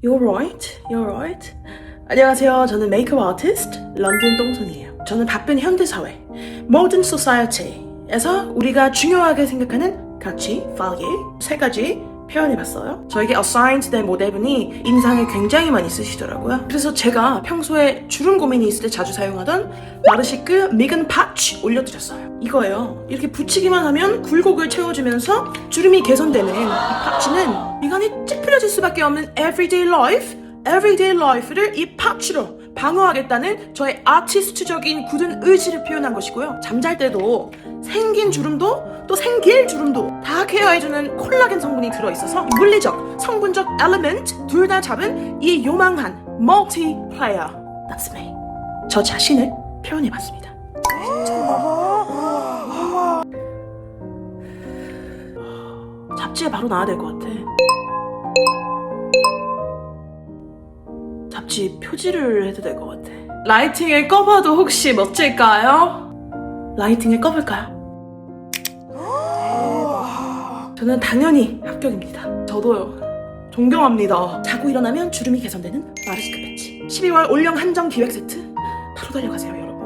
You're right, you're right. 안녕하세요. 저는 메이크업 아티스트 런던 똥손이에요. 저는 바쁜 현대 사회, modern society에서 우리가 중요하게 생각하는 가치, value 세 가지 표현해봤어요. 저에게 assigned 된 모델분이 인상을 굉장히 많이 쓰시더라고요. 그래서 제가 평소에 주름 고민이 있을 때 자주 사용하던 마르시크 미근 파츠 올려드렸어요. 이거예요. 이렇게 붙이기만 하면 굴곡을 채워주면서 주름이 개선되는 이 파츠는 미간이 찌푸려질 수밖에 없는 everyday life, everyday life를 이 파츠로 방어하겠다는 저의 아티스트적인 굳은 의지를 표현한 것이고요. 잠잘 때도 생긴 주름도 또 생길 주름도 다 케어해주는 콜라겐 성분이 들어있어서 물리적, 성분적 엘리멘트 둘 다 잡은 이 요망한 멀티플레이어 That's me. 저 자신을 표현해봤습니다. 잡지에 바로 나와야 될 것 같아. 잡지 표지를 해도 될 것 같아. 라이팅을 꺼봐도 혹시 멋질까요? 라이팅을 꺼볼까요? 저는 당연히 합격입니다. 저도요. 존경합니다. 자고 일어나면 주름이 개선되는 마르시크 패치. 12월 올영 한정 기획 세트 바로 달려가세요, 여러분.